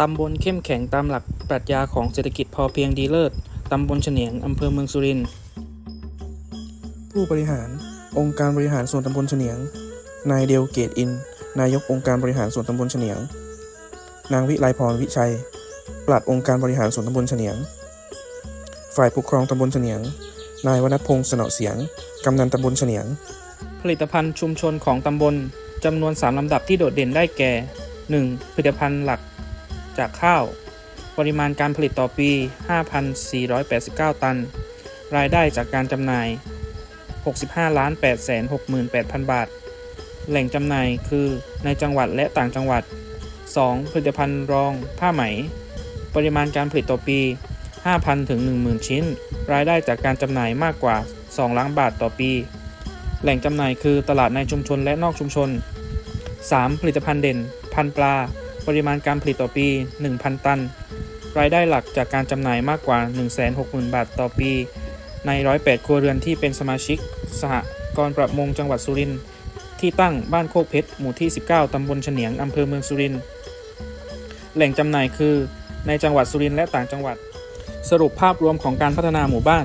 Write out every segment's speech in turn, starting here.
ตำบลเข้มแข็งตามหลักปรัชญาของเศรษฐกิจพอเพียงดีเลิศ ตำบลเฉนียง อำเภอเมืองสุรินทร์ ผู้บริหาร องค์การบริหารส่วนตำบลเฉนียง นายเดลเกตอิน นายกองค์การบริหารส่วนตำบลเฉนียง นางวิไลพรวิชัย ปลัดองค์การบริหารส่วนตำบลเฉนียง ฝ่ายปกครองตำบลเฉนียง นายวณพงศ์สนอเสียง กำนันตำบลเฉนียง ผลิตภัณฑ์ชุมชนของตำบลจำนวน 3 ลำดับที่โดดเด่นได้แก่ 1. ผลิตภัณฑ์หลัก จากข้าว ปริมาณการผลิตต่อปี 5,489 ตัน รายได้จากการจำหน่าย 65ล้าน8 6 8 0 0 0 บาท แหล่งจำหน่ายคือในจังหวัดและต่างจังหวัด 2. ผลิตภัณฑ์รองผ้าไหม ปริมาณการผลิตต่อปี 5,000 ถึง 10,000 ชิ้น รายได้จากการจำหน่ายมากกว่า 2 ล้านบาทต่อปี แหล่งจำหน่ายคือตลาดในชุมชนและนอกชุมชน 3. ผลิตภัณฑ์เด่น พันปลา ปริมาณการผลิตต่อปี 1,000 ตัน รายได้หลักจากการจำหน่ายมากกว่า 160,000 บาทต่อปี ใน 108 ครัวเรือนที่เป็นสมาชิก สหกรณ์ประมงจังหวัดสุรินทร์ที่ตั้งบ้านโคกเพชรหมู่ที่ 19 ตำบลเฉนียง อำเภอเมืองสุรินทร์แหล่งจำหน่ายคือในจังหวัดสุรินทร์และต่างจังหวัด สรุปภาพรวมของการพัฒนาหมู่บ้าน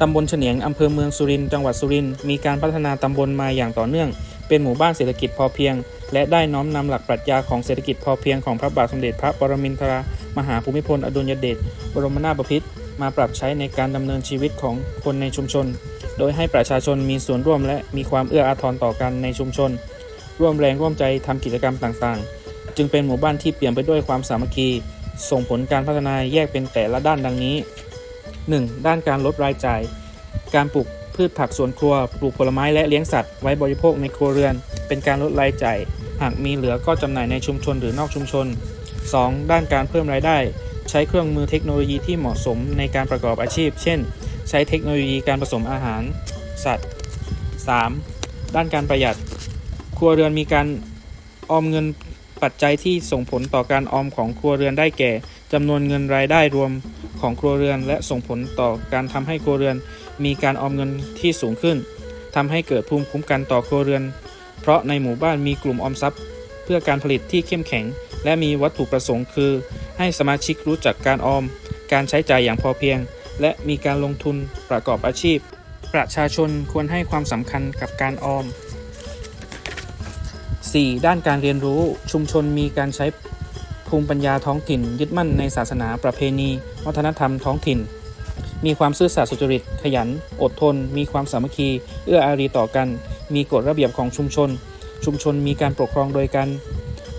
ตำบลเฉนียงอำเภอเมืองสุรินทร์จังหวัดสุรินทร์มีการพัฒนาตำบลมาอย่างต่อเนื่อง เป็นหมู่บ้านเศรษฐกิจพอเพียง และได้น้อมนำหลักปรัชญาของเศรษฐกิจพอเพียงของพระบาทสมเด็จพระปรมินทรมหาภูมิพลอดุลยเดชบรมนาถบพิตรมาปรับใช้ในการดำเนินชีวิตของคนในชุมชน โดยให้ประชาชนมีส่วนร่วมและมีความเอื้ออาทรต่อกันในชุมชน ร่วมแรงร่วมใจทำกิจกรรมต่างๆ จึงเป็นหมู่บ้านที่เปลี่ยมไปด้วยความสามัคคี ส่งผลการพัฒนาแยกเป็นแต่ละด้านดังนี้ 1. ด้านการลดรายจ่าย การปลูกพืชผักสวนครัว ปลูกผลไม้และเลี้ยงสัตว์ไว้บริโภคในครัวเรือน เป็นการลดรายจ่าย หากมีเหลือก็จำหน่ายในชุมชนหรือนอกชุมชน 2. ด้านการเพิ่มรายได้ ใช้เครื่องมือเทคโนโลยีที่เหมาะสมในการประกอบอาชีพ เช่น ใช้เทคโนโลยีการผสมอาหาร สัตว์ 3. ด้านการประหยัด ครัวเรือนมีการออมเงินปัจจัยที่ส่งผลต่อการออมของครัวเรือนได้แก่จำนวนเงินรายได้รวม ของครัวเรือน และส่งผลต่อการทำให้ครัวเรือน มีการออมเงินที่สูงขึ้นทำให้เกิดภูมิคุ้มกันต่อครัวเรือน เพราะในหมู่บ้านมีกลุ่มออมทรัพย์ เพื่อการผลิตที่เข้มแข็ง และมีวัตถุประสงค์คือ ให้สมาชิกรู้จักการออม การใช้จ่ายอย่างพอเพียง และมีการลงทุนประกอบอาชีพ ประชาชนควรให้ความสำคัญกับการออม 4. ด้านการเรียนรู้ชุมชนมีการใช้ ภูมิปัญญาท้องถิ่น ยึดมั่นในศาสนาประเพณี วัฒนธรรมท้องถิ่น มีความซื่อสัตย์สุจริต ขยัน อดทน มีความสามัคคี เอื้ออารีต่อกัน มีกฎระเบียบของชุมชน ชุมชนมีการปกครองโดยการ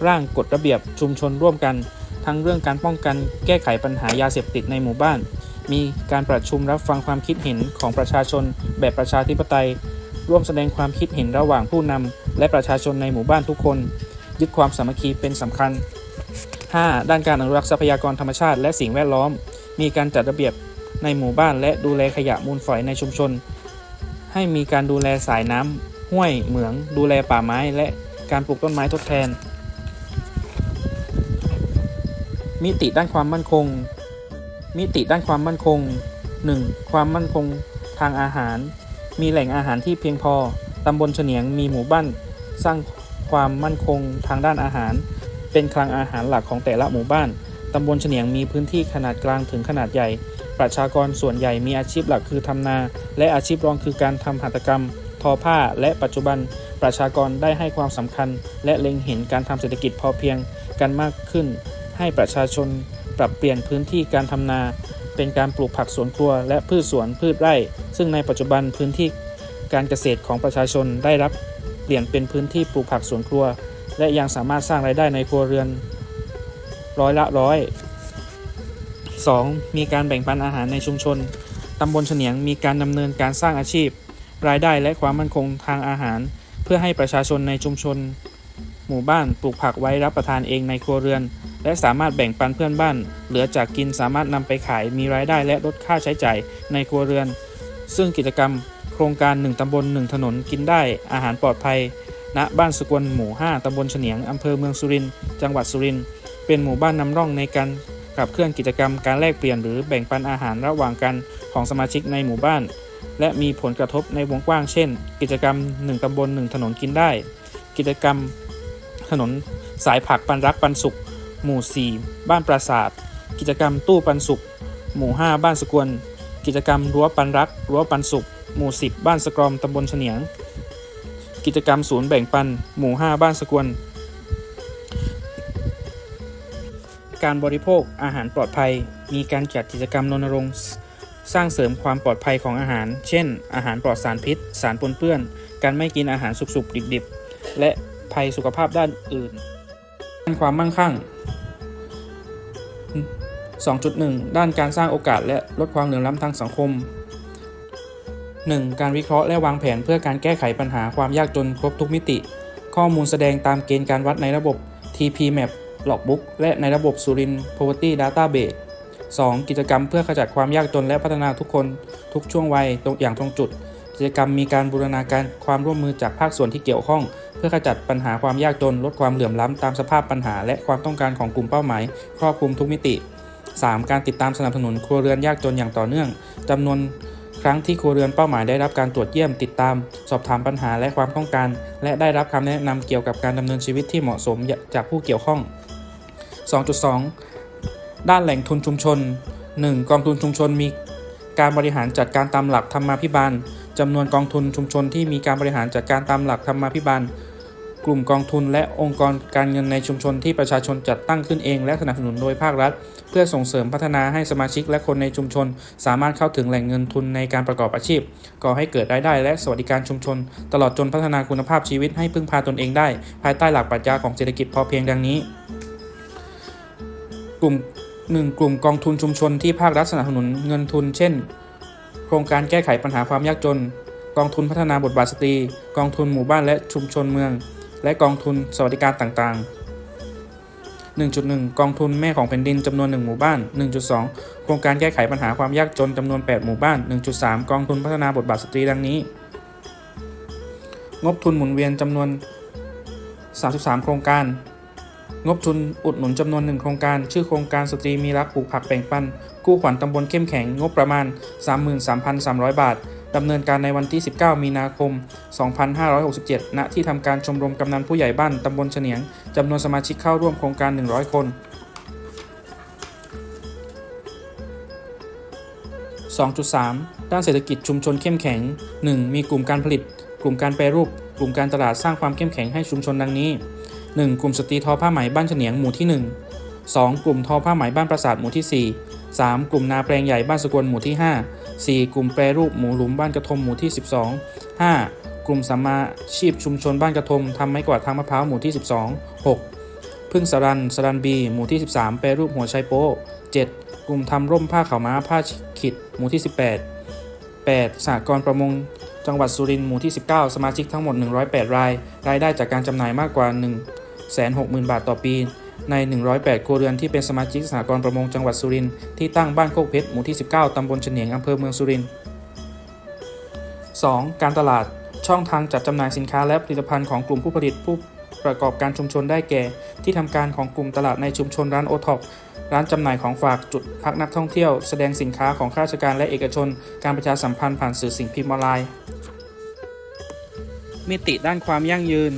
ร่างกฎระเบียบชุมชนร่วมกัน ทั้งเรื่องการป้องกันแก้ไขปัญหายาเสพติดในหมู่บ้าน มีการประชุมรับฟังความคิดเห็นของประชาชน แบบประชาธิปไตย ร่วมแสดงความคิดเห็นระหว่างผู้นำและประชาชนในหมู่บ้านทุกคน ยึดความสามัคคีเป็นสำคัญ 5. ด้านการอนุรักษ์ทรัพยากรธรรมชาติและสิ่งแวดล้อม มีการจัดระเบียบในหมู่บ้านและดูแลขยะมูลฝอยในชุมชน ให้มีการดูแลสายน้ำห้วยเหมือง ดูแลป่าไม้และการปลูกต้นไม้ทดแทน มิติด้านความมั่นคง มิติด้านความมั่นคง 1. ความมั่นคงทางอาหาร มีแหล่งอาหารที่เพียงพอ ตำบลเฉนียงมีหมู่บ้าน สร้างความมั่นคงทางด้านอาหาร เป็นคลังอาหารหลักของแต่ละหมู่บ้าน ตำบลเฉนียงมีพื้นที่ขนาดกลางถึงขนาดใหญ่ ประชากรส่วนใหญ่มีอาชีพหลักคือทำนา และอาชีพรองคือการทำหัตถกรรม ทอผ้า และปัจจุบัน ประชากรได้ให้ความสำคัญ และเล็งเห็นการทำเศรษฐกิจพอเพียงกันมากขึ้น ให้ประชาชนปรับเปลี่ยนพื้นที่การทำนา เป็นการปลูกผักสวนครัว และพืชสวนพืชไร่ ซึ่งในปัจจุบันพื้นที่การเกษตรของประชาชนได้รับเปลี่ยนเป็นพื้นที่ปลูกผักสวนครัว และยังสามารถสร้างรายได้ในครัวเรือนร้อยละร้อย 2. มีการแบ่งปันอาหารในชุมชน ตำบลเฉนียงมีการดำเนินการสร้างอาชีพ รายได้และความมั่นคงทางอาหาร เพื่อให้ประชาชนในชุมชน หมู่บ้านปลูกผักไว้รับประทานเองในครัวเรือน และสามารถแบ่งปันเพื่อนบ้าน เหลือจากกินสามารถนำไปขายมีรายได้และลดค่าใช้จ่ายในครัวเรือน ซึ่งกิจกรรม โครงการ 1ตำบล 1 ถนนกินได้อาหารปลอดภัย ณบ้านสกวนหมู่ 5 ตำบลเฉนียง อำเภอเมืองสุรินทร์ จังหวัดสุรินทร์ เป็นหมู่บ้านนำร่องในการขับเคลื่อนกิจกรรมการแลกเปลี่ยนหรือแบ่งปันอาหารระหว่างกันของสมาชิกในหมู่บ้าน และมีผลกระทบในวงกว้าง เช่น กิจกรรม 1 ตำบล 1 ถนนกินได้ กิจกรรมถนนสายผักปันรักปันสุข หมู่ 4 บ้านปราสาทกิจกรรมตู้ปันสุข หมู่ 5 บ้านสกวน กิจกรรมรั้วปันรัก รั้วปันสุข หมู่ 10 บ้านสกรอมตำบลเฉนียง กิจกรรมศูนย์แบ่งปัน หมู่ 5 บ้านสกวน การบริโภคอาหารปลอดภัย มีการจัดกิจกรรมรณรงค์สร้างเสริมความปลอดภัยของอาหาร เช่น อาหารปลอดสารพิษ สารปนเปื้อน การไม่กินอาหารสุกๆ ดิบๆ และภัยสุขภาพด้านอื่น ด้านความมั่งคั่ง 2.1 ด้านการสร้างโอกาสและลดความเหลื่อมล้ำทางสังคม 1. การวิเคราะห์และวางแผนเพื่อการแก้ไขปัญหาความยากจนครบทุกมิติ ข้อมูลแสดงตามเกณฑ์การวัดในระบบ TPMap Logbook และในระบบสุริน Poverty Database 2. กิจกรรมเพื่อขจัดความยากจนและพัฒนาทุกคนทุกช่วงวัยตรงอย่างตรงจุด กิจกรรมมีการบูรณาการความร่วมมือจากภาคส่วนที่เกี่ยวข้อง เพื่อขจัดปัญหาความยากจน ลดความเหลื่อมล้ำตามสภาพปัญหา และความต้องการของกลุ่มเป้าหมาย ครอบคลุมทุกมิติ 3. การติดตามสนับสนุนครัวเรือนยากจนอย่างต่อเนื่องจำนวน ครั้งที่ครัวเรือนเป้าหมายได้รับการตรวจเยี่ยมติดตาม สอบถามปัญหาและความต้องการ และได้รับคำแนะนำเกี่ยวกับการดำเนินชีวิตที่เหมาะสมจากผู้เกี่ยวข้อง 2.2 ด้านแหล่งทุนชุมชน 1. กองทุนชุมชนมีการบริหารจัดการตามหลักธรรมาภิบาลจำนวนกองทุนชุมชนที่มีการบริหารจัดการตามหลักธรรมาภิบาล ลุ่มกองทุนและองค์กรการเงินในชุมชนที่ประชาชนจัดตั้งขึ้นเอง และสนับสนุนโดยภาครัฐ เพื่อส่งเสริมพัฒนาให้สมาชิกและคนในชุมชน สามารถเข้าถึงแหล่งเงินทุนในการประกอบอาชีพ ก่อให้เกิดรายได้ และสวัสดิการชุมชน ตลอดจนพัฒนาคุณภาพชีวิตให้พึ่งพาตนเองได้ ภายใต้หลักปรัชญาของเศรษฐกิจพอเพียงดังนี้ กลุ่ม 1. กลุ่มกองทุนชุมชนที่ภาครัฐสนับสนุนเงินทุน เช่น โครงการแก้ไขปัญหาความยากจน กองทุนพัฒนาบทบาทสตรี กองทุนหมู่บ้านและชุมชนเมือง และกองทุนสวัสดิการต่างๆ1.1 กองทุนแม่ของแผ่นดินจำนวน 1 หมู่บ้าน 1.2 โครงการแก้ไขปัญหาความยากจนจำนวน 8 หมู่บ้าน 1.3 กองทุนพัฒนาบทบาทสตรีดังนี้ งบทุนหมุนเวียนจำนวน 33 โครงการ งบทุนอุดหนุนจำนวนหนึ่งโครงการ ชื่อโครงการสตรีมีรักปลูกผักแบ่งปัน กู้ขวัญตำบลเข้มแข็ง งบประมาณ 33,300 บาท ดำเนินการในวันที่ 19 มีนาคม 2567 ณ ที่ทำการชมรมกำนันผู้ใหญ่บ้านตำบลเฉนียงจำนวนสมาชิกเข้าร่วมโครงการ 100 คน 2.3 ด้านเศรษฐกิจชุมชนเข้มแข็ง 1. มีกลุ่มการผลิต กลุ่มการแปรรูป กลุ่มการตลาดสร้างความเข้มแข็งให้ชุมชนดังนี้ 1. กลุ่มสตรีทอผ้าไหมบ้านเฉนียงหมู่ที่ 1 2. กลุ่มทอผ้าไหมบ้านปราสาทหมู่ที่ 4 3. กลุ่มนาแปลงใหญ่บ้านสกลหมู่ที่ 5 4. กลุ่มแปรรูปหมูหลุมบ้านกระทมหมู่ที่ 12 5. กลุ่มสัมมาชีพชุมชนบ้านกระทมทำไม้กวาดทางมะพร้าวหมู่ที่ 12 6. พึ่งสรันสรันบีหมู่ที่ 13 แปรรูปหัวไชโป๊ะ 7. กลุ่มทำร่มผ้าขาวม้าผ้าขิดหมู่ที่ 18 8. สหกรณ์ประมงจังหวัดสุรินทร์หมู่ที่ 19 สมาชิกทั้งหมด 108 ราย รายได้จากการจำหน่ายมากกว่า 160,000 บาทต่อปี ใน 108 ครัวเรือนที่เป็นสมาชิกสหกรณ์ประมงจังหวัดสุรินทร์ที่ตั้งบ้านโคกเพชรหมู่ที่ 19 ตำบลเฉนียงอำเภอเมืองสุรินทร์ 2. การตลาดช่องทางจัดจำหน่ายสินค้าและผลิตภัณฑ์ของกลุ่มผู้ผลิตผู้ประกอบการชุมชนได้แก่ ที่ทำการของกลุ่มตลาดในชุมชนร้านโอท็อปร้านจำหน่ายของฝากจุดพักนักท่องเที่ยว แสดงสินค้าของข้าราชการและเอกชน การประชาสัมพันธ์ผ่านสื่อสิ่งพิมพ์ออนไลน์ มิติด้านความยั่งยืน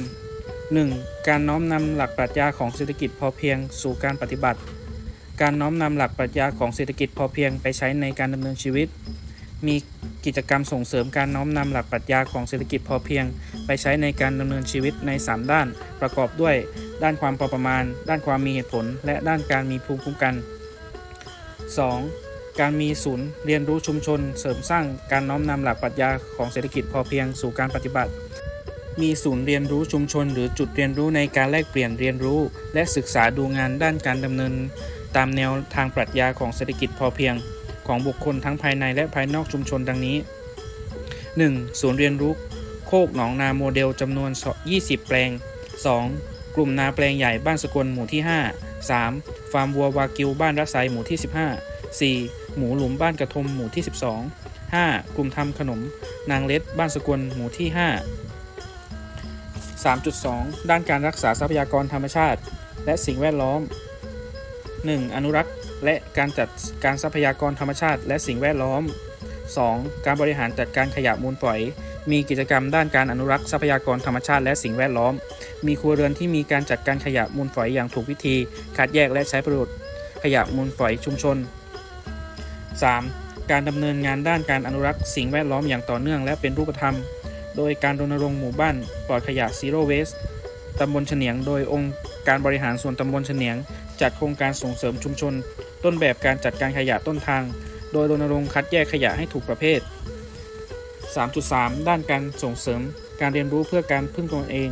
1. การน้อมนำหลักปรัชญาของเศรษฐกิจพอเพียงสู่การปฏิบัติ การน้อมนำหลักปรัชญาของเศรษฐกิจพอเพียงไปใช้ในการดำเนินชีวิต มีกิจกรรมส่งเสริมการน้อมนำหลักปรัชญาของเศรษฐกิจพอเพียง ไปใช้ในการดำเนินชีวิตใน 3 ด้าน ประกอบด้วย ด้านความพอประมาณ ด้านความมีเหตุผล และด้านการมีภูมิคุ้มกัน 2. การมีศูนย์เรียนรู้ชุมชน เสริมสร้างการน้อมนำหลักปรัชญาของเศรษฐกิจพอเพียงสู่การปฏิบัติ มีศูนย์เรียนรู้ชุมชน หรือจุดเรียนรู้ในการแลกเปลี่ยนเรียนรู้ และศึกษาดูงานด้านการดำเนิน ตามแนวทางปรัชญาของเศรษฐกิจพอเพียง ของบุคคลทั้งภายในและภายนอกชุมชนดังนี้ 1. ศูนย์เรียนรู้โคกหนองนาโมเดลจำนวน 20 แปลง 2. กลุ่มนาแปลงใหญ่บ้านสกลหมู่ที่ 5 3. ฟาร์มวัววากิวบ้านรัศไซหมู่ที่ 15 4. หมูหลุมบ้านกระทมหมู่ที่ 12 5. กลุ่มทำขนม นางเล็ดบ้านสกลหมู่ที่ 5 3.2 ด้านการรักษาทรัพยากรธรรมชาติ และสิ่งแวดล้อม 1. อนุรักษ์และการจัดการทรัพยากรธรรมชาติ และสิ่งแวดล้อม 2. การบริหารจัดการขยะมูลฝอย มีกิจกรรมด้านการอนุรักษ์ทรัพยากรธรรมชาติและสิ่งแวดล้อม มีครัวเรือนที่มีการจัดการขยะมูลฝอยอย่างถูกวิธี คัดแยกและใช้ประโยชน์ขยะมูลฝอยชุมชน 3. การดำเนินงานด้านการอนุรักษ์สิ่งแวดล้อมอย่างต่อเนื่องและเป็นรูปธรรม โดยการรณรงค์หมู่บ้านปลอดขยะ Zero Waste ตำบลเฉนียง โดยองค์การบริหารส่วนตำบลเฉนียง จัดโครงการส่งเสริมชุมชน ต้นแบบการจัดการขยะต้นทาง โดยรณรงค์คัดแยกขยะให้ถูกประเภท 3.3 ด้านการส่งเสริมการเรียนรู้เพื่อการพึ่งตนเอง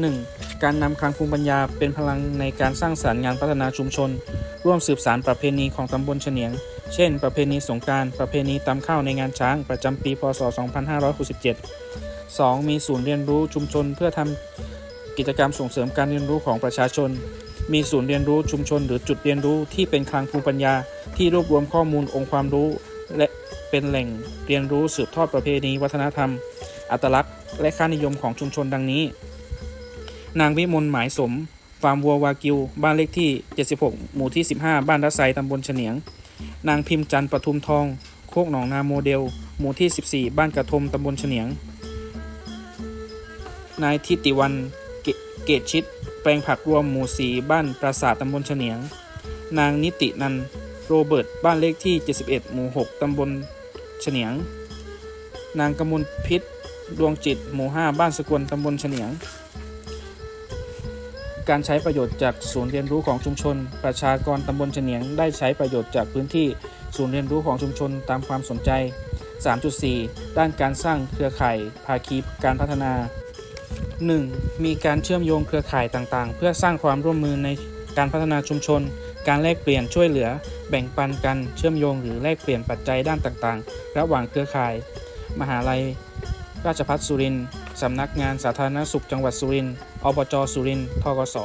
1. การนำคลังภูมิปัญญาเป็นพลังในการสร้างสารรค์งานพัฒนาชุมชน ร่วมสืบสารประเพณีของตำบลเฉนียง เช่น ประเพณีสงการประเพณีตำข้าวในงานช้างประจำปีพศ 2567 2. มีศูนย์เรียนรู้ชุมชนเพื่อทำกิจกรรมส่งเสริมการเรียนรู้ของประชาชน มีศูนย์เรียนรู้ชุมชน หรือจุดเรียนรู้ที่เป็นคลังภูมิปัญญา ที่รวบรวมข้อมูลองค์ความรู้ และเป็นแหล่งเรียนรู้สืบทอดประเพณีวัฒนธรรม อัตลักษณ์ และค่านิยมของชุมชนดังนี้ นางวิมลหมายสม ฟาร์มวัววากิว บ้านเลขที่ 76 หมู่ที่ 15 บ้านรัไซตำบลเฉนียง นางพิมพ์จันทร์ปทุมทอง โคกหนองนาโมเดล หมู่ที่ 14 บ้านกระทมตำบลเฉนียง นายทิติวันเกเกตชิด แปลงผักรวมหมู่สีบ้านปราสาทตำบลเฉนียง นางนิตินันโรเบิร์ต บ้านเลขที่ 71 หมู่ 6 ตำบลเฉนียง นางกมลพิษ ดวงจิต หมู่ 5 บ้านสกลตำบลเฉนียง การใช้ประโยชน์จากศูนย์เรียนรู้ของชุมชน ประชากรตำบลเฉนียงได้ใช้ประโยชน์จากพื้นที่ศูนย์เรียนรู้ของชุมชนตามความสนใจ 3.4 ด้านการสร้างเครือข่ายภาคีการพัฒนา 1. มีการเชื่อมโยงเครือข่ายต่างๆ เพื่อสร้างความร่วมมือในการพัฒนาชุมชน การแลกเปลี่ยนช่วยเหลือ แบ่งปันกันเชื่อมโยงหรือแลกเปลี่ยนปัจจัยด้านต่างๆ ระหว่างเครือข่าย มหาลัย ราชภัฏสุรินทร์สำนักงานสาธารณสุขจังหวัดสุรินทร์ อบจสุรินทร์ทกศ